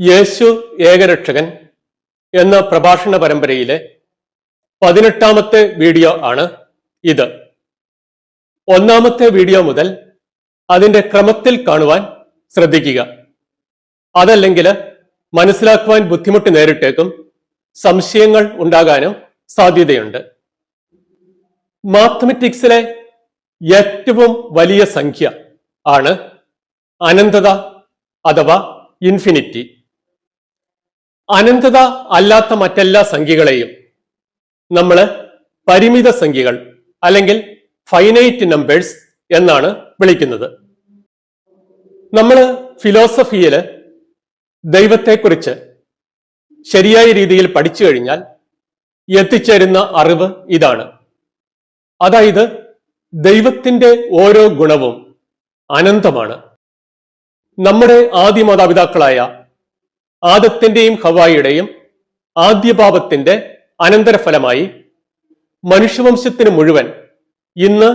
യേശു ഏകരക്ഷകൻ എന്ന പ്രഭാഷണ പരമ്പരയിലെ പതിനെട്ടാമത്തെ വീഡിയോ ആണ് ഇത്. ഒന്നാമത്തെ വീഡിയോ മുതൽ അതിന്റെ ക്രമത്തിൽ കാണുവാൻ ശ്രദ്ധിക്കുക. അതല്ലെങ്കിൽ മനസ്സിലാക്കുവാൻ ബുദ്ധിമുട്ട് നേരിട്ടേക്കും സംശയങ്ങൾ ഉണ്ടാകാനും സാധ്യതയുണ്ട്. മാത്തമെറ്റിക്സിലെ ഏറ്റവും വലിയ സംഖ്യ ആണ് അനന്തത അഥവാ ഇൻഫിനിറ്റി. അനന്തത അല്ലാത്ത മറ്റെല്ലാ സംഖ്യകളെയും നമ്മൾ പരിമിത സംഖ്യകൾ അല്ലെങ്കിൽ ഫൈനൈറ്റ് നമ്പേഴ്സ് എന്നാണ് വിളിക്കുന്നത്. നമ്മൾ ഫിലോസഫിയിൽ ദൈവത്തെക്കുറിച്ച് ശരിയായ രീതിയിൽ പഠിച്ചു കഴിഞ്ഞാൽ എത്തിച്ചേരുന്ന അറിവ് ഇതാണ്. അതായത് ദൈവത്തിന്റെ ഓരോ ഗുണവും അനന്തമാണ്. നമ്മുടെ ആദ്യ മാതാപിതാക്കളായ ആദത്തിന്റെയും ഹവായിയുടെയും ആദ്യപാപത്തിന്റെ അനന്തരഫലമായി മനുഷ്യവംശത്തിന് മുഴുവൻ ഇന്ന്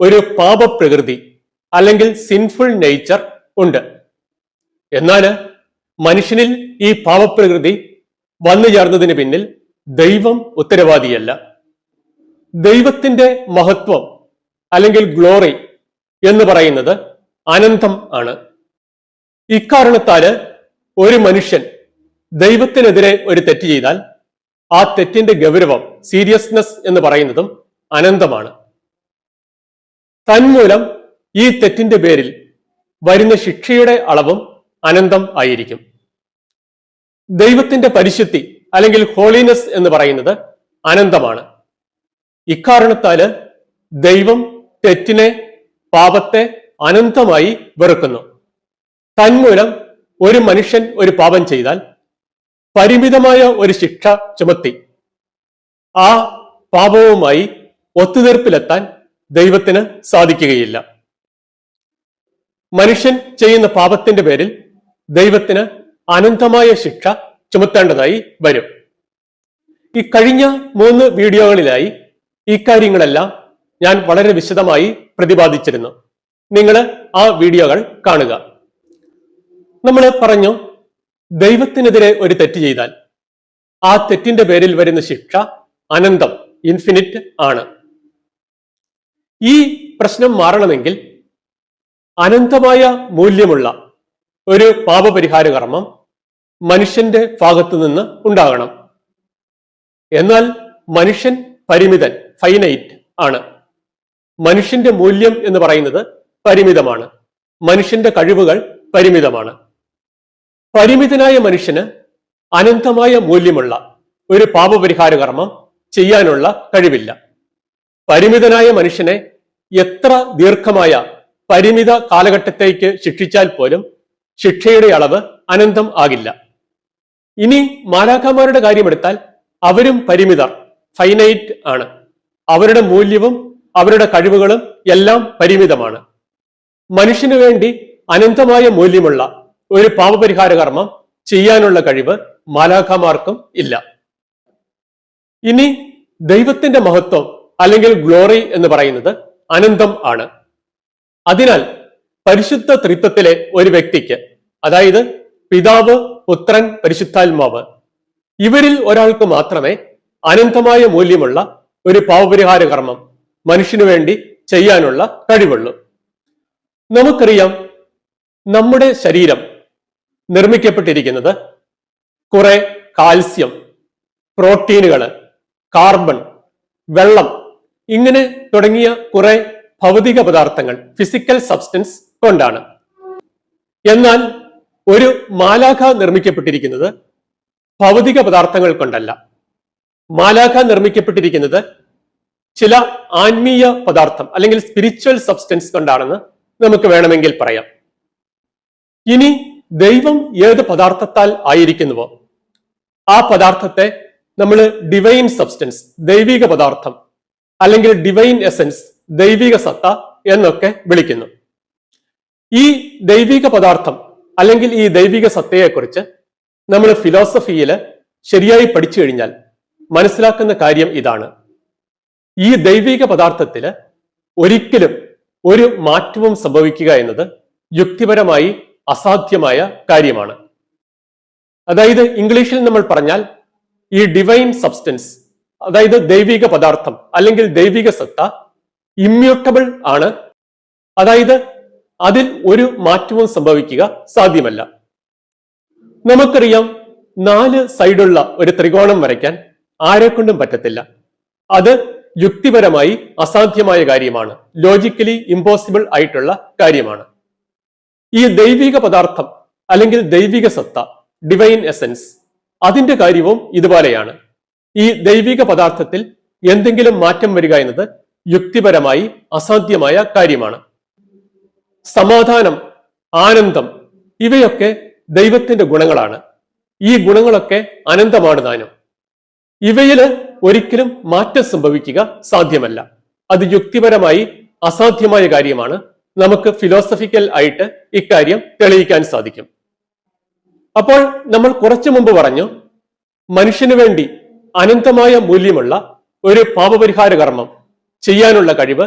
ഒരു പാപപ്രകൃതി അല്ലെങ്കിൽ സിൻഫുൾ നേച്ചർ ഉണ്ട്. എന്നാൽ മനുഷ്യനിൽ ഈ പാപപ്രകൃതി വന്നു ചേർന്നതിന് പിന്നിൽ ദൈവം ഉത്തരവാദിയല്ല. ദൈവത്തിന്റെ മഹത്വം അല്ലെങ്കിൽ ഗ്ലോറി എന്ന് പറയുന്നത് അനന്തം ആണ്. ഇക്കാരണത്താൽ ഒരു മനുഷ്യൻ ദൈവത്തിനെതിരെ ഒരു തെറ്റ് ചെയ്താൽ ആ തെറ്റിന്റെ ഗൗരവം സീരിയസ്നെസ് എന്ന് പറയുന്നതും അനന്തമാണ്. തന്മൂലം ഈ തെറ്റിന്റെ പേരിൽ വരുന്ന ശിക്ഷയുടെ അളവും അനന്തം ആയിരിക്കും. ദൈവത്തിന്റെ പരിശുദ്ധി അല്ലെങ്കിൽ ഹോളിനെസ് എന്ന് പറയുന്നത് അനന്തമാണ്. ഇക്കാരണത്താൽ ദൈവം തെറ്റിനെ പാപത്തെ അനന്തമായി വെറുക്കുന്നു. തന്മൂലം ഒരു മനുഷ്യൻ ഒരു പാപം ചെയ്താൽ പരിമിതമായ ഒരു ശിക്ഷ ചുമത്തി. ആ പാപവുമായി ഒത്തുതീർപ്പിലെത്താൻ ദൈവത്തിന് സാധിക്കുകയില്ല. മനുഷ്യൻ ചെയ്യുന്ന പാപത്തിന്റെ പേരിൽ ദൈവത്തിന് അനന്തമായ ശിക്ഷ ചുമത്തേണ്ടതായി വരും. ഈ കഴിഞ്ഞ മൂന്ന് വീഡിയോകളിലായി ഇക്കാര്യങ്ങളെല്ലാം ഞാൻ വളരെ വിശദമായി പ്രതിപാദിച്ചിരുന്നു. നിങ്ങൾ ആ വീഡിയോകൾ കാണുക. നമ്മൾ പറഞ്ഞു ദൈവത്തിനെതിരെ ഒരു തെറ്റ് ചെയ്താൽ ആ തെറ്റിന്റെ പേരിൽ വരുന്ന ശിക്ഷ അനന്തം ഇൻഫിനിറ്റ് ആണ്. ഈ പ്രശ്നം മാറണമെങ്കിൽ അനന്തമായ മൂല്യമുള്ള ഒരു പാപപരിഹാര കർമ്മം മനുഷ്യന്റെ ഭാഗത്തു നിന്ന് ഉണ്ടാകണം. എന്നാൽ മനുഷ്യൻ പരിമിതൻ ഫൈനൈറ്റ് ആണ്. മനുഷ്യന്റെ മൂല്യം എന്ന് പറയുന്നത് പരിമിതമാണ്. മനുഷ്യന്റെ കഴിവുകൾ പരിമിതമാണ്. പരിമിതനായ മനുഷ്യന് അനന്തമായ മൂല്യമുള്ള ഒരു പാപപരിഹാര കർമ്മം ചെയ്യാനുള്ള കഴിവില്ല. പരിമിതനായ മനുഷ്യനെ എത്ര ദീർഘമായ പരിമിത കാലഘട്ടത്തേക്ക് ശിക്ഷിച്ചാൽ പോലും ശിക്ഷയുടെ അളവ് അനന്തം ആകില്ല. ഇനി മാലാഖമാരുടെ കാര്യമെടുത്താൽ അവരും പരിമിതർ ഫൈനൈറ്റ് ആണ്. അവരുടെ മൂല്യവും അവരുടെ കഴിവുകളും എല്ലാം പരിമിതമാണ്. മനുഷ്യനു വേണ്ടി അനന്തമായ മൂല്യമുള്ള ഒരു പാപപരിഹാര കർമ്മം ചെയ്യാനുള്ള കഴിവ് മാലാഖമാർക്കും ഇല്ല. ഇനി ദൈവത്തിന്റെ മഹത്വം അല്ലെങ്കിൽ ഗ്ലോറി എന്ന് പറയുന്നത് അനന്തം ആണ്. അതിനാൽ പരിശുദ്ധ ത്രിത്വത്തിലെ ഒരു വ്യക്തിക്ക് അതായത് പിതാവ് പുത്രൻ പരിശുദ്ധാത്മാവ് ഇവരിൽ ഒരാൾക്ക് മാത്രമേ അനന്തമായ മൂല്യമുള്ള ഒരു പാവപരിഹാര കർമ്മം മനുഷ്യനു വേണ്ടി ചെയ്യാനുള്ള കഴിവുള്ളൂ. നമുക്കറിയാം നമ്മുടെ ശരീരം നിർമ്മിക്കപ്പെട്ടിരിക്കുന്നത് കുറെ കാൽസ്യം പ്രോട്ടീനുകൾ കാർബൺ വെള്ളം ഇങ്ങനെ തുടങ്ങിയ കുറെ ഭൗതിക പദാർത്ഥങ്ങൾ ഫിസിക്കൽ സബ്സ്റ്റൻസ് കൊണ്ടാണ്. എന്നാൽ ഒരു മാലാഖ നിർമ്മിക്കപ്പെട്ടിരിക്കുന്നത് ഭൗതിക പദാർത്ഥങ്ങൾ കൊണ്ടല്ല. മാലാഖ നിർമ്മിക്കപ്പെട്ടിരിക്കുന്നത് ചില ആത്മീയ പദാർത്ഥം അല്ലെങ്കിൽ സ്പിരിച്വൽ സബ്സ്റ്റൻസ് കൊണ്ടാണെന്ന് നമുക്ക് വേണമെങ്കിൽ പറയാം. ഇനി ദൈവം ഏത് പദാർത്ഥത്താൽ ആയിരിക്കുന്നുവോ ആ പദാർത്ഥത്തെ നമ്മൾ ഡിവൈൻ സബ്സ്റ്റൻസ് ദൈവിക പദാർത്ഥം അല്ലെങ്കിൽ ഡിവൈൻ എസൻസ് ദൈവിക സത്ത എന്നൊക്കെ വിളിക്കുന്നു. ഈ ദൈവിക പദാർത്ഥം അല്ലെങ്കിൽ ഈ ദൈവിക സത്തയെക്കുറിച്ച് നമ്മൾ ഫിലോസഫിയിൽ ശരിയായി പഠിച്ചു കഴിഞ്ഞാൽ മനസ്സിലാക്കുന്ന കാര്യം ഇതാണ്. ഈ ദൈവിക പദാർത്ഥത്തിൽ ഒരിക്കലും ഒരു മാറ്റവും സംഭവിക്കുക എന്നത് യുക്തിപരമായി അസാധ്യമായ കാര്യമാണ്. അതായത് ഇംഗ്ലീഷിൽ നമ്മൾ പറഞ്ഞാൽ ഈ ഡിവൈൻ സബ്സ്റ്റൻസ് അതായത് ദൈവിക പദാർത്ഥം അല്ലെങ്കിൽ ദൈവിക സത്ത ഇമ്മ്യൂട്ടബിൾ ആണ്. അതായത് അതിൽ ഒരു മാറ്റവും സംഭവിക്കുക സാധ്യമല്ല. നമുക്കറിയാം നാല് സൈഡുള്ള ഒരു ത്രികോണം വരയ്ക്കാൻ ആരെക്കൊണ്ടും പറ്റത്തില്ല. അത് യുക്തിപരമായി അസാധ്യമായ കാര്യമാണ്. ലോജിക്കലി ഇമ്പോസിബിൾ ആയിട്ടുള്ള കാര്യമാണ്. ഈ ദൈവിക പദാർത്ഥം അല്ലെങ്കിൽ ദൈവിക സത്ത ഡിവൈൻ എസൻസ് അതിന്റെ കാര്യവും ഇതുപോലെയാണ്. ഈ ദൈവിക പദാർത്ഥത്തിൽ എന്തെങ്കിലും മാറ്റം വരിക എന്നത് യുക്തിപരമായി അസാധ്യമായ കാര്യമാണ്. സമാധാനം ആനന്ദം ഇവയൊക്കെ ദൈവത്തിന്റെ ഗുണങ്ങളാണ്. ഈ ഗുണങ്ങളൊക്കെ അനന്തമാണ് താനും. ഇവയിൽ ഒരിക്കലും മാറ്റം സംഭവിക്കുക സാധ്യമല്ല. അത് യുക്തിപരമായി അസാധ്യമായ കാര്യമാണ്. നമുക്ക് ഫിലോസഫിക്കൽ ആയിട്ട് ഇക്കാര്യം തെളിയിക്കാൻ സാധിക്കും. അപ്പോൾ നമ്മൾ കുറച്ചു മുമ്പ് പറഞ്ഞു മനുഷ്യന് വേണ്ടി അനന്തമായ മൂല്യമുള്ള ഒരു പാപപരിഹാര കർമ്മം ചെയ്യാനുള്ള കഴിവ്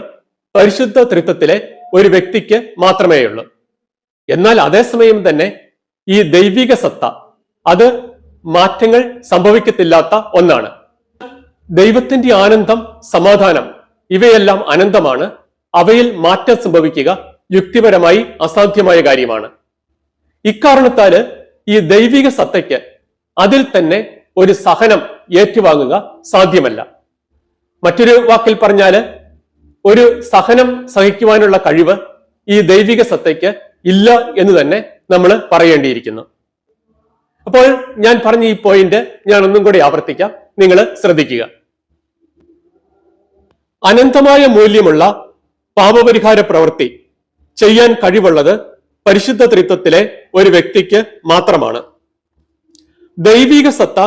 പരിശുദ്ധ തൃത്വത്തിലെ ഒരു വ്യക്തിക്ക് മാത്രമേയുള്ളൂ. എന്നാൽ അതേസമയം തന്നെ ഈ ദൈവിക സത്ത അത് മാറ്റങ്ങൾ സംഭവിക്കത്തില്ലാത്ത ഒന്നാണ്. ദൈവത്തിന്റെ ആനന്ദം സമാധാനം ഇവയെല്ലാം അനന്തമാണ്. അവയിൽ മാറ്റം സംഭവിക്കുക യുക്തിപരമായി അസാധ്യമായ കാര്യമാണ്. ഇക്കാരണത്താൽ ഈ ദൈവിക സത്തയ്ക്ക് അതിൽ തന്നെ ഒരു സഹനം ഏറ്റുവാങ്ങുക സാധ്യമല്ല. മറ്റൊരു വാക്കിൽ പറഞ്ഞാൽ ഒരു സഹനം സഹിക്കുവാനുള്ള കഴിവ് ഈ ദൈവിക സത്തയ്ക്ക് ഇല്ല എന്ന് തന്നെ നമ്മൾ പറയേണ്ടിയിരിക്കുന്നു. അപ്പോൾ ഞാൻ പറഞ്ഞ ഈ പോയിന്റ് ഞാൻ ഒന്നും കൂടി ആവർത്തിക്കാം. നിങ്ങൾ ശ്രദ്ധിക്കുക. അനന്തമായ മൂല്യമുള്ള പാപപരിഹാര പ്രവൃത്തി ചെയ്യാൻ കഴിവുള്ളത് പരിശുദ്ധ ത്രിത്വത്തിലെ ഒരു വ്യക്തിക്ക് മാത്രമാണ്. ദൈവിക സത്ത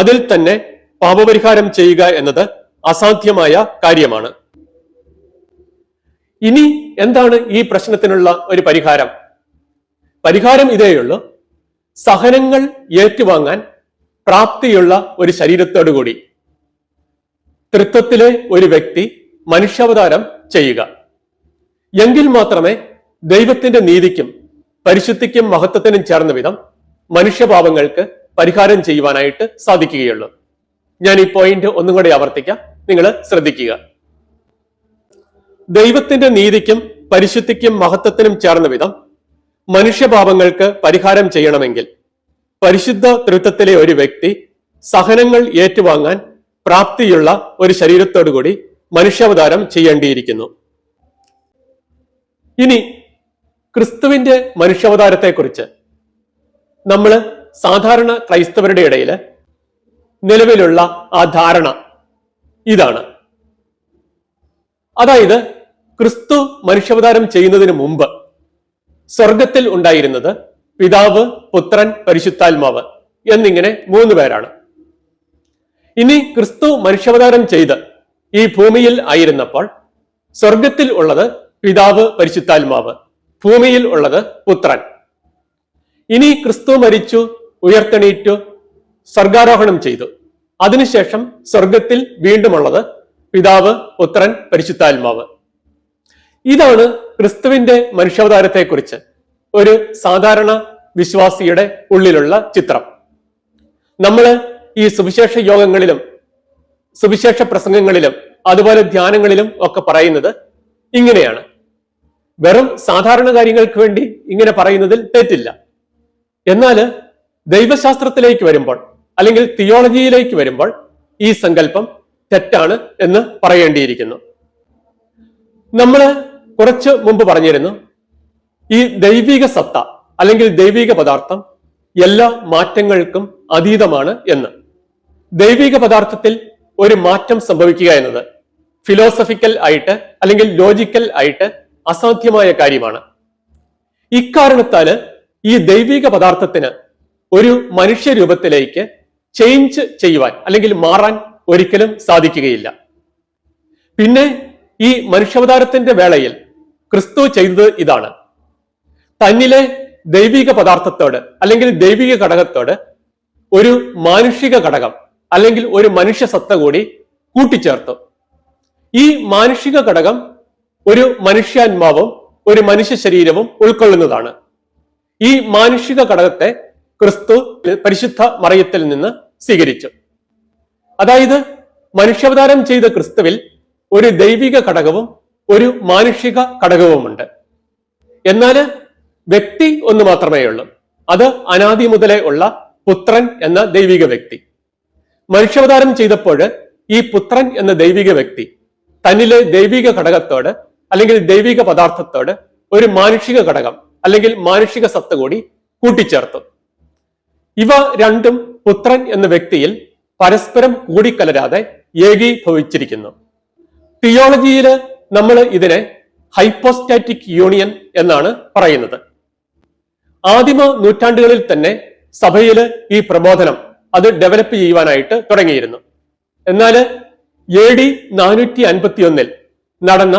അതിൽ തന്നെ പാപപരിഹാരം ചെയ്യുക എന്നത് അസാധ്യമായ കാര്യമാണ്. ഇനി എന്താണ് ഈ പ്രശ്നത്തിനുള്ള ഒരു പരിഹാരം? പരിഹാരം ഇതേയുള്ളൂ സഹനങ്ങൾ ഏറ്റുവാങ്ങാൻ പ്രാപ്തിയുള്ള ഒരു ശരീരത്തോടുകൂടി തൃത്വത്തിലെ ഒരു വ്യക്തി മനുഷ്യാവതാരം ചെയ്യുക. എങ്കിൽ മാത്രമേ ദൈവത്തിന്റെ നീതിക്കും പരിശുദ്ധിക്കും മഹത്വത്തിനും ചേർന്ന വിധം മനുഷ്യപാപങ്ങൾക്ക് പരിഹാരം ചെയ്യുവാനായിട്ട് സാധിക്കുകയുള്ളൂ. ഞാൻ ഈ പോയിന്റ് ഒന്നും കൂടി ആവർത്തിക്കാം. നിങ്ങൾ ശ്രദ്ധിക്കുക. ദൈവത്തിന്റെ നീതിക്കും പരിശുദ്ധിക്കും മഹത്വത്തിനും ചേർന്ന വിധം മനുഷ്യപാപങ്ങൾക്ക് പരിഹാരം ചെയ്യണമെങ്കിൽ പരിശുദ്ധ തൃത്വത്തിലെ ഒരു വ്യക്തി സഹനങ്ങൾ ഏറ്റുവാങ്ങാൻ പ്രാപ്തിയുള്ള ഒരു ശരീരത്തോടുകൂടി മനുഷ്യാവതാരം ചെയ്യേണ്ടിയിരിക്കുന്നു. ഇനി ക്രിസ്തുവിന്റെ മനുഷ്യാവതാരത്തെക്കുറിച്ച് നമ്മൾ സാധാരണ ക്രൈസ്തവരുടെ ഇടയിൽ നിലവിലുള്ള ആ ധാരണ ഇതാണ്. അതായത് ക്രിസ്തു മനുഷ്യാവതാരം ചെയ്യുന്നതിന് മുമ്പ് സ്വർഗത്തിൽ ഉണ്ടായിരുന്നത് പിതാവ് പുത്രൻ പരിശുദ്ധാത്മാവ് എന്നിങ്ങനെ മൂന്ന് പേരാണ്. ഇനി ക്രിസ്തു മനുഷ്യാവതാരം ചെയ്ത് ഈ ഭൂമിയിൽ ആയിരുന്നപ്പോൾ സ്വർഗത്തിൽ ഉള്ളത് പിതാവ് പരിശുദ്ധാത്മാവ്. ഭൂമിയിൽ ഉള്ളത് പുത്രൻ. ഇനി ക്രിസ്തു മരിച്ചു ഉയർത്തെണീറ്റു സ്വർഗാരോഹണം ചെയ്തു. അതിനുശേഷം സ്വർഗത്തിൽ വീണ്ടുമുള്ളത് പിതാവ് പുത്രൻ പരിശുദ്ധാത്മാവ്. ഇതാണ് ക്രിസ്തുവിന്റെ മനുഷ്യാവതാരത്തെക്കുറിച്ച് ഒരു സാധാരണ വിശ്വാസിയുടെ ഉള്ളിലുള്ള ചിത്രം. നമ്മൾ ഈ സുവിശേഷ യോഗങ്ങളിലും സുവിശേഷ പ്രസംഗങ്ങളിലും അതുപോലെ ധ്യാനങ്ങളിലും ഒക്കെ പറയുന്നത് ഇങ്ങനെയാണ്. വെറും സാധാരണ കാര്യങ്ങൾക്ക് വേണ്ടി ഇങ്ങനെ പറയുന്നതിൽ തെറ്റില്ല. എന്നാൽ ദൈവശാസ്ത്രത്തിലേക്ക് വരുമ്പോൾ അല്ലെങ്കിൽ തിയോളജിയിലേക്ക് വരുമ്പോൾ ഈ സങ്കല്പം തെറ്റാണ് എന്ന് പറയേണ്ടിയിരിക്കുന്നു. നമ്മൾ കുറച്ച് മുമ്പ് പറഞ്ഞിരുന്നു ഈ ദൈവിക സത്ത അല്ലെങ്കിൽ ദൈവിക പദാർത്ഥം എല്ലാ മാറ്റങ്ങൾക്കും അതീതമാണ് എന്ന്. ദൈവിക പദാർത്ഥത്തിൽ ഒരു മാറ്റം സംഭവിക്കുക എന്നത് ഫിലോസഫിക്കൽ ആയിട്ട് അല്ലെങ്കിൽ ലോജിക്കൽ ആയിട്ട് അസാധ്യമായ കാര്യമാണ്. ഇക്കാരണത്താൽ ഈ ദൈവിക പദാർത്ഥത്തിന് ഒരു മനുഷ്യരൂപത്തിലേക്ക് ചേഞ്ച് ചെയ്യുവാൻ അല്ലെങ്കിൽ മാറാൻ ഒരിക്കലും സാധിക്കുകയില്ല. പിന്നെ ഈ മനുഷ്യാവതാരത്തിന്റെ വേളയിൽ ക്രിസ്തു ചെയ്തത് ഇതാണ്. തന്നിലെ ദൈവിക പദാർത്ഥത്തോട് അല്ലെങ്കിൽ ദൈവിക ഘടകത്തോട് ഒരു മാനുഷിക ഘടകം അല്ലെങ്കിൽ ഒരു മനുഷ്യ സത്ത കൂടി കൂട്ടിച്ചേർത്തു. ഈ മാനുഷിക ഘടകം ഒരു മനുഷ്യാത്മാവും ഒരു മനുഷ്യ ശരീരവും ഉൾക്കൊള്ളുന്നതാണ്. ഈ മാനുഷിക ഘടകത്തെ ക്രിസ്തു പരിശുദ്ധ മറയത്തിൽ നിന്ന് സ്വീകരിച്ചു. അതായത് മനുഷ്യാവതാരം ചെയ്ത ക്രിസ്തുവിൽ ഒരു ദൈവിക ഘടകവും ഒരു മാനുഷിക ഘടകവുമുണ്ട്. എന്നാൽ വ്യക്തി ഒന്ന് മാത്രമേ ഉള്ളൂ. അത് അനാദി മുതലേ ഉള്ള പുത്രൻ എന്ന ദൈവിക വ്യക്തി. മനുഷ്യാവതാരം ചെയ്തപ്പോൾ ഈ പുത്രൻ എന്ന ദൈവിക വ്യക്തി തന്നിലെ ദൈവിക ഘടകത്തോട് അല്ലെങ്കിൽ ദൈവിക പദാർത്ഥത്തോട് ഒരു മാനുഷിക ഘടകം അല്ലെങ്കിൽ മാനുഷിക സത്ത കൂടി കൂട്ടിച്ചേർത്തു. ഇവ രണ്ടും പുത്രൻ എന്ന വ്യക്തിയിൽ പരസ്പരം കൂടിക്കലരാതെ ഏകീഭവിച്ചിരിക്കുന്നു. തിയോളജിയിൽ നമ്മൾ ഇതിനെ ഹൈപ്പോസ്റ്റാറ്റിക് യൂണിയൻ എന്നാണ് പറയുന്നത്. ആദിമ നൂറ്റാണ്ടുകളിൽ തന്നെ സഭയിൽ ഈ പ്രബോധനം അത് ഡെവലപ്പ് ചെയ്യുവാനായിട്ട് തുടങ്ങിയിരുന്നു. എന്നാൽ എ ഡി നാനൂറ്റി അൻപത്തി ഒന്നിൽ നടന്ന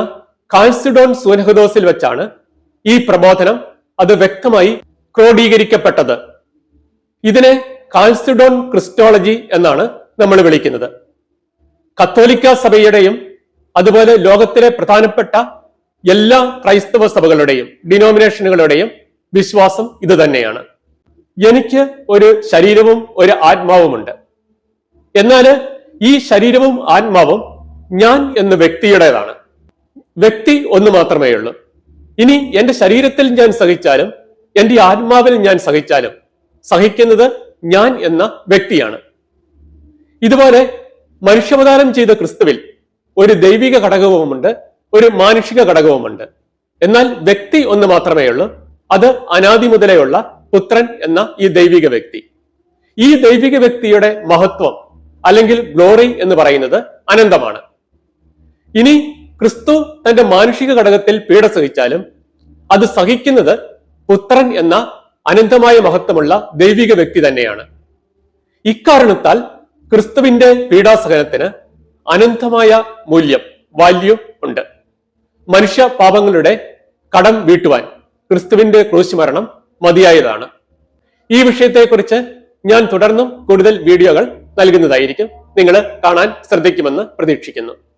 കാൽസിഡോൺ സൂനഹദോസിൽ വെച്ചാണ് ഈ പ്രബോധനം അത് വ്യക്തമായി ക്രോഡീകരിക്കപ്പെട്ടത്. ഇതിനെ കാൽസിഡോൺ ക്രിസ്റ്റോളജി എന്നാണ് നമ്മൾ വിളിക്കുന്നത്. കത്തോലിക്ക സഭയുടെയും അതുപോലെ ലോകത്തിലെ പ്രധാനപ്പെട്ട എല്ലാ ക്രൈസ്തവ സഭകളുടെയും ഡിനോമിനേഷനുകളുടെയും വിശ്വാസം ഇത് തന്നെയാണ്. എനിക്ക് ഒരു ശരീരവും ഒരു ആത്മാവുമുണ്ട്. എന്നാൽ ഈ ശരീരവും ആത്മാവും ഞാൻ എന്ന വ്യക്തിയുടേതാണ്. വ്യക്തി ഒന്ന് മാത്രമേ ഉള്ളൂ. ഇനി എന്റെ ശരീരത്തിൽ ഞാൻ സഹിച്ചാലും എന്റെ ആത്മാവിൽ ഞാൻ സഹിച്ചാലും സഹിക്കുന്നത് ഞാൻ എന്ന വ്യക്തിയാണ്. ഇതുപോലെ മനുഷ്യാവതാരം ചെയ്ത ക്രിസ്തുവിൽ ഒരു ദൈവിക ഘടകവുമുണ്ട് ഒരു മാനുഷിക ഘടകവുമുണ്ട്. എന്നാൽ വ്യക്തി ഒന്ന് മാത്രമേ ഉള്ളൂ. അത് അനാദി മുതലെയുള്ള പുത്രൻ എന്ന ഈ ദൈവിക വ്യക്തി. ഈ ദൈവിക വ്യക്തിയുടെ മഹത്വം അല്ലെങ്കിൽ ഗ്ലോറി എന്ന് പറയുന്നത് അനന്തമാണ്. ഇനി ക്രിസ്തു തന്റെ മാനുഷിക ഘടകത്തിൽ പീഡ സഹിച്ചാലും അത് സഹിക്കുന്നത് പുത്രൻ എന്ന അനന്തമായ മഹത്വമുള്ള ദൈവിക വ്യക്തി തന്നെയാണ്. ഇക്കാരണത്താൽ ക്രിസ്തുവിന്റെ പീഡാസഹനത്തിന് അനന്തമായ മൂല്യം വാല്യൂ ഉണ്ട്. മനുഷ്യ പാപങ്ങളുടെ കടം വീട്ടുവാൻ ക്രിസ്തുവിന്റെ ക്രൂശ് മരണം മതിയായതാണ്. ഈ വിഷയത്തെക്കുറിച്ച് ഞാൻ തുടർന്നും കൂടുതൽ വീഡിയോകൾ നൽകുന്നതായിരിക്കും. നിങ്ങൾ കാണാൻ ശ്രദ്ധിക്കുമെന്ന് പ്രതീക്ഷിക്കുന്നു.